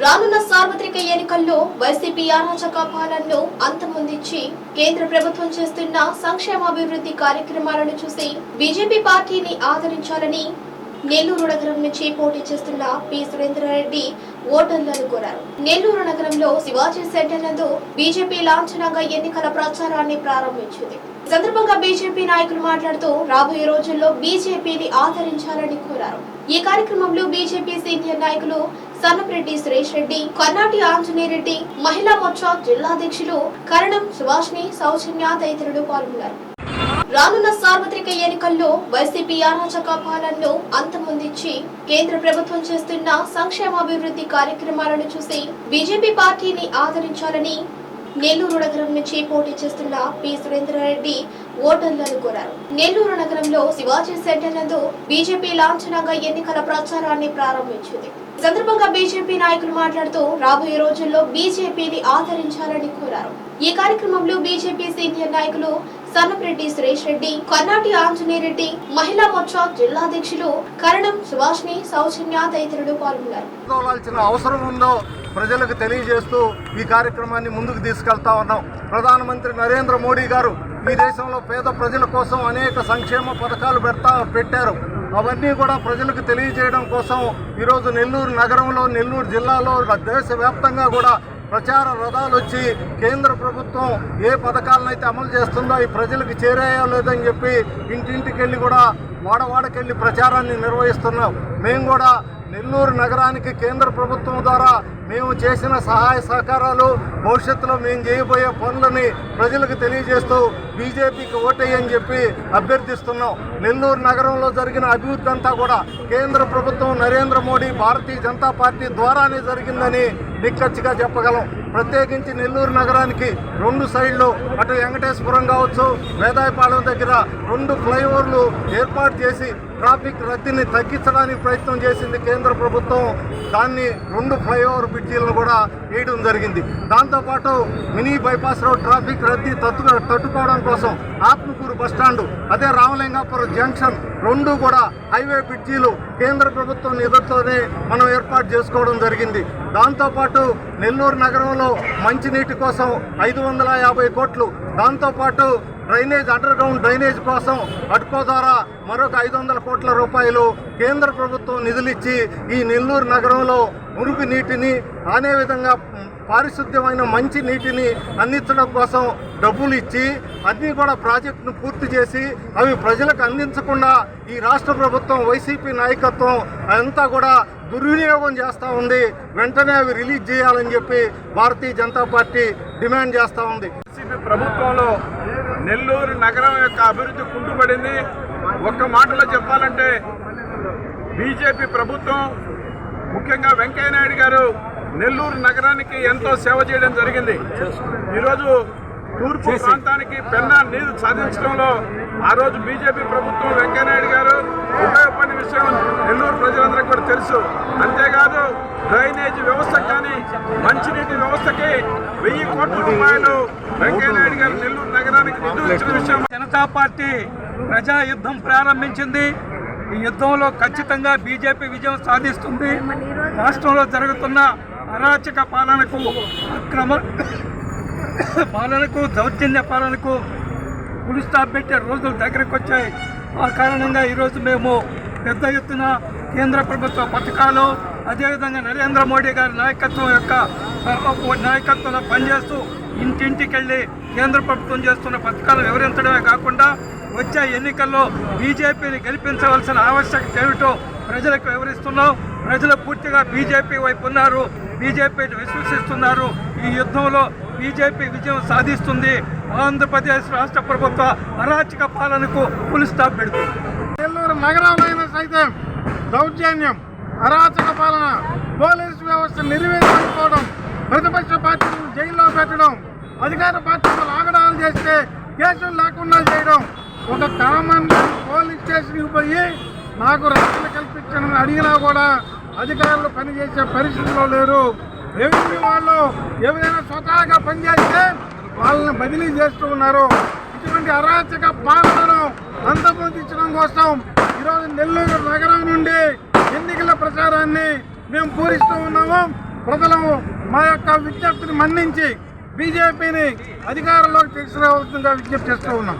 రానున్న సార్వత్రిక ఎన్నికల్లో వైసీపీ అరాచక పాలనను అంతమొందించి కేంద్ర ప్రభుత్వం చేస్తున్న సంక్షేమాభివృద్ధి కార్యక్రమాలను చూసి బీజేపీ పార్టీని ఆదరించాలని నెల్లూరు నగరం నుంచి పోటీ చేస్తున్న పి సురేంద్రారెడ్డి ఓటర్లను కోరారు. నెల్లూరు నగరంలో శివాజీ సెంటర్ నందు బీజేపీ లాంఛనంగా ఎన్నికల ప్రచారాన్ని ప్రారంభించింది. ఈ సందర్భంగా బీజేపీ నాయకులు మాట్లాడుతూ రాబోయే రోజుల్లో బీజేపీని ఆదరించాలని కోరారు. ఈ కార్యక్రమంలో బీజేపీ సీనియర్ నాయకులు సన్నపరెడ్డి సురేష్ రెడ్డి కర్ణాటి ఆంజనేయ రెడ్డి మహిళా మోర్చా జిల్లాధ్యక్షులు కరణం సుభాష్ని సౌజన్య తదితరులు పాల్గొన్నారు. రానున్న సార్వత్రిక ఎన్నికల్లో వైసీపీ అరాచక పాలనను అంతమొందించి కేంద్ర ప్రభుత్వం చేస్తున్న సంక్షేమాభివృద్ధి కార్యక్రమాలను చూసి బీజేపీ పార్టీని ఆదరించాలని నెల్లూరు నగరం నుంచి పోటీ చేస్తున్న పి సురేంద్రారెడ్డి ఓటర్లను కోరారు. నెల్లూరు నగరంలో శివాజీ సెంటర్ నందు బీజేపీ లాంఛనంగా ఎన్నికల ప్రచారాన్ని ప్రారంభించింది. సందర్భంగా బీజేపీ నాయకులు మాట్లాడుతూ రాబోయే రోజుల్లో బీజేపీని ఆదరించాలని కోరారు. ఈ కార్యక్రమంలో బీజేపీ సీనియర్ నాయకులు సన్నపరెడ్డి సురేష్ రెడ్డి కర్ణాటి ఆంజనేయ రెడ్డి మహిళా మోర్చా జిల్లా అధ్యక్షులు కరణం సుభాష్ని సౌజన్య తదితరులు పాల్గొన్నారు. అవసరం ఉందో ప్రజలకు తెలియజేస్తూ ఈ కార్యక్రమాన్ని ముందుకు తీసుకెళ్తా ఉన్నాం. ప్రధానమంత్రి నరేంద్ర మోడీ గారు ఈ దేశంలో పేద ప్రజల కోసం అనేక సంక్షేమ పథకాలు పెడతా పెట్టారు. అవన్నీ కూడా ప్రజలకు తెలియజేయడం కోసం ఈరోజు నెల్లూరు నగరంలో నెల్లూరు జిల్లాలో దేశవ్యాప్తంగా కూడా ప్రచార రథాలు వచ్చి కేంద్ర ప్రభుత్వం ఏ పథకాలనైతే అమలు చేస్తుందో ఈ ప్రజలకు చేరాయో లేదని చెప్పి ఇంటింటికి వెళ్ళి కూడా వాడవాడకెళ్ళి ప్రచారాన్ని నిర్వహిస్తున్నాం. మేము కూడా నెల్లూరు నగరానికి కేంద్ర ప్రభుత్వం ద్వారా మేము చేసిన సహాయ సహకారాలు భవిష్యత్తులో మేము చేయబోయే పనులని ప్రజలకు తెలియజేస్తూ బీజేపీకి ఓటేయని చెప్పి అభ్యర్థిస్తున్నాం. నెల్లూరు నగరంలో జరిగిన అభివృద్ధి అంతా కూడా కేంద్ర ప్రభుత్వం నరేంద్ర మోడీ భారతీయ జనతా పార్టీ ద్వారానే జరిగిందని నిక్కచ్చిగా చెప్పగలం. ప్రత్యేకించి నెల్లూరు నగరానికి రెండు సైడ్లు అటు వెంకటేశ్వరం కావచ్చు వేదాయపాలెం దగ్గర రెండు ఫ్లైఓవర్లు ఏర్పాటు చేసి ట్రాఫిక్ రద్దీని తగ్గించడానికి ప్రయత్నం చేసింది కేంద్ర ప్రభుత్వం. దాన్ని రెండు ఫ్లైఓవర్ బ్రిడ్జీలను కూడా వేయడం జరిగింది. దాంతోపాటు మినీ బైపాస్ రోడ్ ట్రాఫిక్ రద్దీ తట్టు తట్టుకోవడం కోసం ఆత్మకూరు బస్టాండు అదే రామలింగాపురం జంక్షన్ రెండు కూడా హైవే బ్రిడ్జీలు కేంద్ర ప్రభుత్వం నిధులతోనే మనం ఏర్పాటు చేసుకోవడం జరిగింది. దాంతోపాటు నెల్లూరు నగరంలో మంచినీటి కోసం ఐదు వందల యాభై కోట్లు దాంతోపాటు డ్రైనేజ్ అండర్ గ్రౌండ్ డ్రైనేజ్ కోసం అడ్కో ద్వారా మరొక ఐదు వందల కోట్ల రూపాయలు కేంద్ర ప్రభుత్వం నిధులిచ్చి ఈ నెల్లూరు నగరంలో మురుగు నీటిని అనే విధంగా పారిశుద్ధ్యమైన మంచి నీటిని అందించడం కోసం డబ్బులు ఇచ్చి అన్నీ కూడా ప్రాజెక్టును పూర్తి చేసి అవి ప్రజలకు అందించకుండా ఈ రాష్ట్ర ప్రభుత్వం వైసీపీ నాయకత్వం అంతా కూడా దుర్వినియోగం చేస్తూ ఉంది. వెంటనే అవి రిలీజ్ చేయాలని చెప్పి భారతీయ జనతా పార్టీ డిమాండ్ చేస్తూ ఉంది. ప్రభుత్వంలో నెల్లూరు నగరం యొక్క అభివృద్ధి కుంటుపడింది. ఒక్క మాటలో చెప్పాలంటే బీజేపీ ప్రభుత్వం ముఖ్యంగా వెంకయ్యనాయుడు గారు నెల్లూరు నగరానికి ఎంతో సేవ చేయడం జరిగింది. ఈరోజు తూర్పు ప్రాంతానికి పెన్నా నీరు సాధించడంలో ఆ రోజు బీజేపీ ప్రభుత్వం వెంకయ్యనాయుడు గారు ఉపయోగపడిన విషయం నెల్లూరు ప్రజలందరికీ కూడా తెలుసు. అంతేకాదు డ్రైనేజ్ వ్యవస్థ కానీ మంచినీటి వ్యవస్థకి వెయ్యి కోట్ల రూపాయలు వెంకయ్యనాయుడు గారు నెల్లూరు నగరానికి నిధులు ఇచ్చిన విషయం. జనతా పార్టీ ప్రజా యుద్ధం ప్రారంభించింది. ఈ యుద్ధంలో ఖచ్చితంగా బీజేపీ విజయం సాధిస్తుంది. రాష్ట్రంలో జరుగుతున్న అరాచక పాలనకు అక్రమ పాలనకు దౌర్జన్య పాలనకు పులి స్టాప్ పెట్టే రోజులు దగ్గరకు వచ్చాయి ఆ కారణంగా ఈరోజు మేము పెద్ద ఎత్తున కేంద్ర ప్రభుత్వ పథకాలు అదేవిధంగా నరేంద్ర మోడీ గారి నాయకత్వం యొక్క నాయకత్వంలో పనిచేస్తూ ఇంటింటికి వెళ్ళి కేంద్ర ప్రభుత్వం చేస్తున్న పథకాలు వివరించడమే కాకుండా వచ్చే ఎన్నికల్లో బీజేపీని గెలిపించవలసిన ఆవశ్యకత ఏమిటో ప్రజలకు వివరిస్తున్నాం. ప్రజలు పూర్తిగా బీజేపీ వైపు ఉన్నారు. బీజేపీ విశ్వసిస్తున్నారు. ఈ యుద్ధంలో బీజేపీ విజయం సాధిస్తుంది. ఆంధ్రప్రదేశ్ రాష్ట్ర ప్రభుత్వ అరాచక పాలనకు ఫుల్ స్టాప్ పెడుతుంది. నెల్లూరు నగరంలో సైతం దౌర్జన్యం అరాచక పాలన పోలీసు వ్యవస్థ నిర్వహించకపోవడం ప్రతిపక్ష పార్టీలను జైల్లో పెట్టడం అధికార పార్టీలు ఆగడాలు చేస్తే కేసులు లేకుండా చేయడం ఒక కామన్ పోలీస్ స్టేషన్కి పోయి నాకు రక్షణ కల్పించడం అడిగినా కూడా అధికారులు పనిచేసే పరిస్థితిలో లేరు. రెవెన్యూ వాళ్ళు ఎవరైనా స్వతహాగా పనిచేస్తే వాళ్ళని బదిలీ చేస్తూ ఉన్నారు. ఇటువంటి అరాచక పాలనను అంతమొందించడం కోసం ఈరోజు నెల్లూరు నగరం నుండి ఎన్నికల ప్రచారాన్ని మేము పూరిస్తూ ఉన్నాము. ప్రజలు మా యొక్క విజ్ఞప్తిని మన్నించి బీజేపీని అధికారంలోకి తీసుకురావాల్సిందిగా విజ్ఞప్తి చేస్తూ ఉన్నాం.